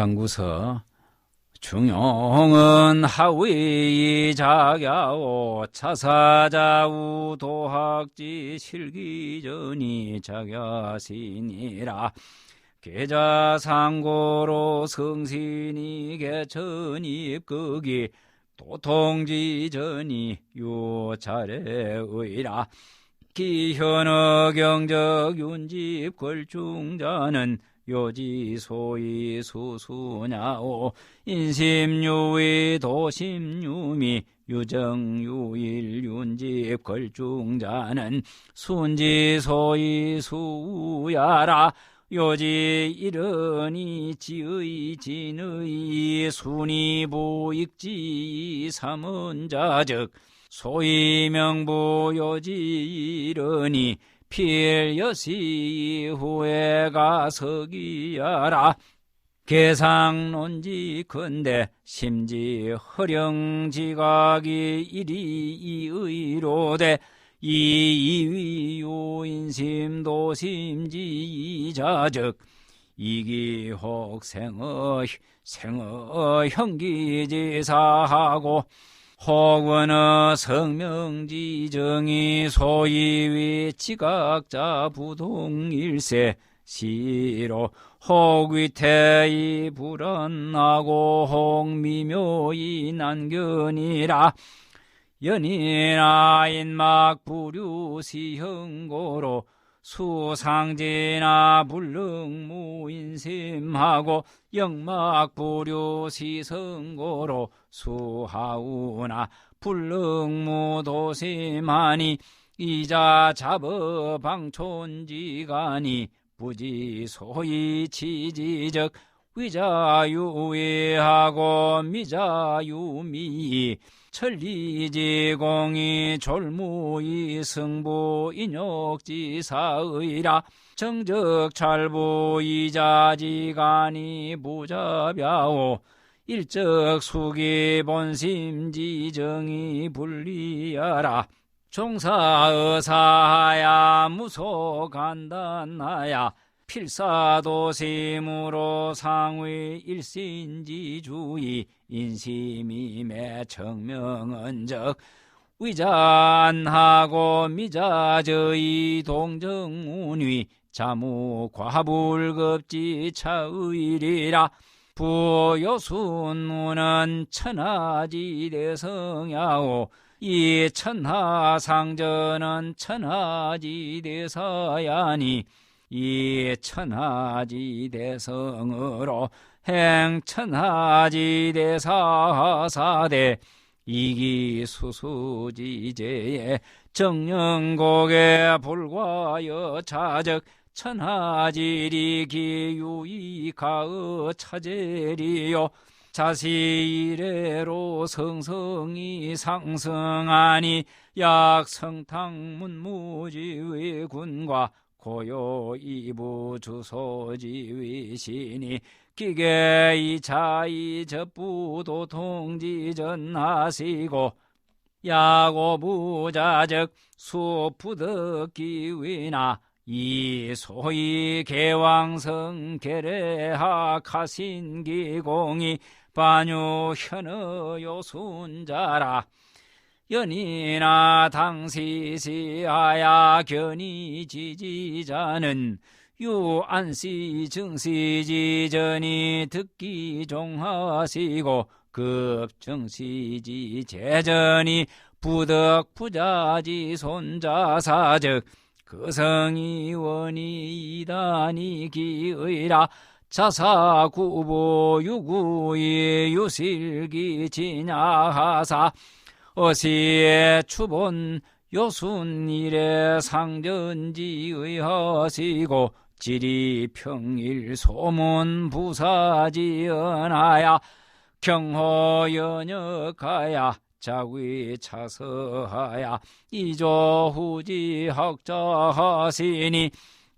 김장구서 중용은 하위 자야오 차사자우 도학지 실기전이 자야시니라 계자상고로 성신이 개천입극이 도통지전이 요차례의라 기현어 경적 윤집 걸중자는 요지 소위 수수냐오 인심유위 도심유미 유정유일 윤집 걸중자는 순지 소위 수야라 요지 이르니 지의 진의 순이 보익지 삼은자즉 소위 명부 요지 이르니 필여시 후회가 서기야라. 계상론지 근대 심지 허령지각이 이리 이의로되 이이위 요인심도 심지 이자적 이기혹 생어 생어 형기지사하고 혹은어 성명지정이 소위위 지각자 부동일세 시로 혹위태이 불안하고 혹미묘이 난견이라 연이나 인막 부류시형고로 수상지나 불능무인심하고 영막부류시성고로 수하우나 불능무도심하니 이자 잡어 방촌지가니 부지소이 치지적 위자유위하고 미자유미 천리지공이 졸무이 승부 인욕지사의라 정적찰부 이자지간이 부자벼오. 일적 수기 본심지정이 불리하라. 종사의사야 무소간단하야 필사도심으로 상위 일신지주의 인심이 매청명은적 위잔하고 미자저의 동정운위 자무 과불급지 차의리라 부요순무는 천하지대성야오 이 천하상전은 천하지대사야니 이 천하지대성으로 행천하지대사사대 이기수수지제에 정령곡에 불과여 차적 천하지리 기유이가의 차제리요. 자시 이래로 성성이 상승하니 약성탕 문무지의 군과 고요 이부 주소지위시니 기계 이차이 접부도 통지전하시고 야고부자적 수부득기위나 이 소위 개왕성 계례하카신 기공이 반유 현어 요순자라 연이나 당시시하야 견이 지지자는 유안시 증시지전이 듣기 종하시고 급증시지 재전이 부덕 부자지 손자사적 그성이 원이 이단이 기의라 자사구보 유구의 유실기 진야하사 어시의 추본 요순일의 상전지의 하시고 지리평일 소문 부사지연하야 경호연역하야 자위 차서하야 이조후지 학자하시니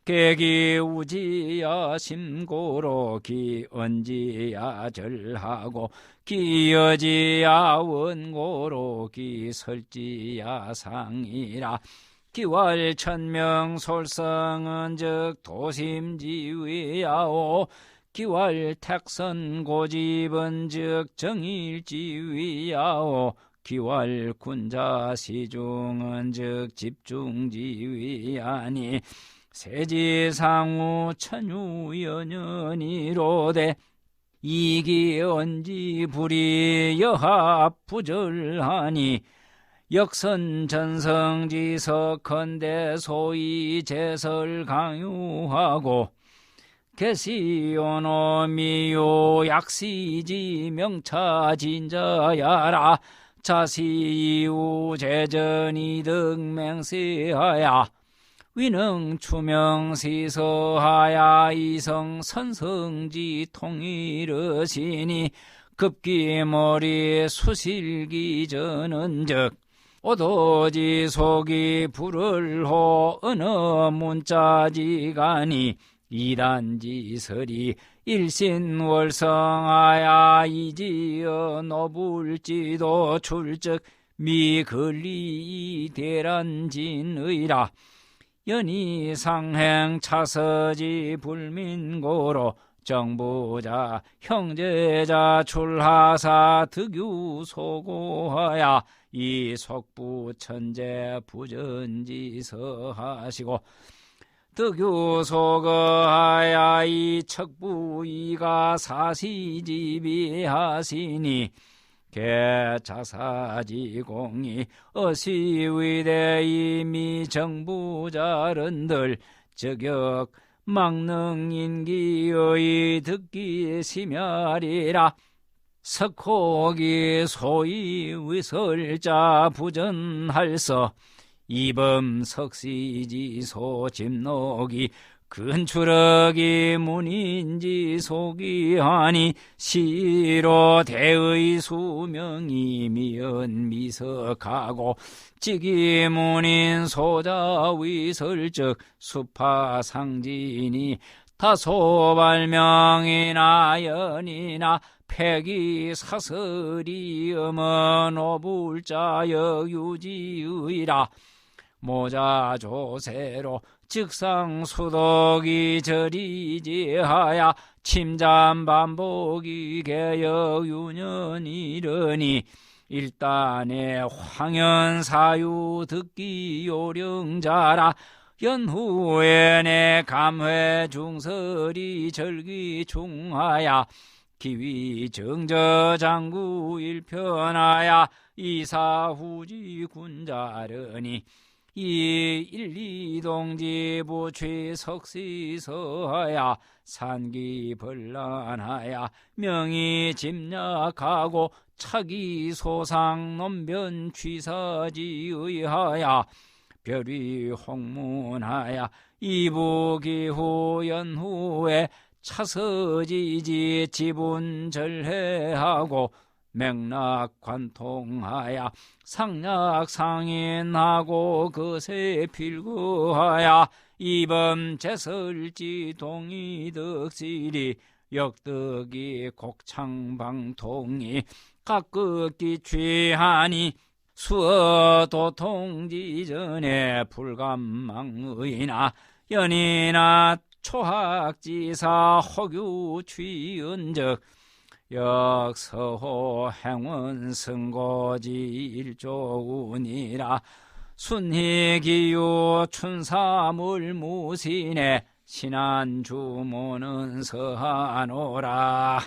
계기우지야 심고로 기언지야 절하고 기여지야 원고로 기설지야 상이라. 기월 천명 솔성은 즉 도심지위야오. 기왈 택선 고집은 즉 정일지위야오. 기왈 군자 시중은 즉 집중지위하니 세지상우 천유연연이로되 이기언지 불이 여합 부절하니 역선전성지석컨대 소위 제설 강요하고 개시오노미요 약시지 명차진자야라 자시이우 제전이득 맹세하야 위능 추명 시서하야 이성 선성지 통일으시니 급기머리 수실기 전은즉 오도지 속이 불을 호 어느 문자지가니 이단지설이 일신월성하야 이지어 노불지도 출적 미글리 대란진의라 연이 상행 차서지 불민고로 정부자 형제자 출하사 득유 소고하야 이 속부 천재 부전지서 하시고 득유 소거하야 이 척부이가 사시지비 하시니 개자사지공이 어시위대 이미 정부자른들 저격 망능인기의 듣기 심야리라 석호기 소위 위설자 부전할서 이범 석시지 소 집록이 근추럭이 문인지 속이하니 시로 대의 수명이 미연 미석하고 지기 문인 소자 위 설적 수파 상진이 다소 발명이나 연이나 폐기 사설이 어먼 오불자여 유지의라 모자 조세로 즉상 수독이 저리지하야 침잠 반복이 개역 유년이러니 일단의 황현 사유 듣기 요령자라 연후에 내 감회 중설이 절기 중하야 기위 정저 장구 일편하야 이사후지 군자르니 이 일리동지부 최석시서하야. 산기 벌란하야. 명이 짐략하고 차기 소상 논변 취사지의하야. 별이 홍문하야. 이부기후 연후에 차서지지 지분절해하고 맥락 관통하야 상약 상인하고 그새 필구하야 이범 제설지 동이득실이 역덕이 곡창방통이 각극기 취하니 수어 도통지전에 불감망의나 연이나 초학지사 허규 취은적 역서호 행운 승고지 일조운이라 순희기유 춘사물 무신에 신안주모는 서하노라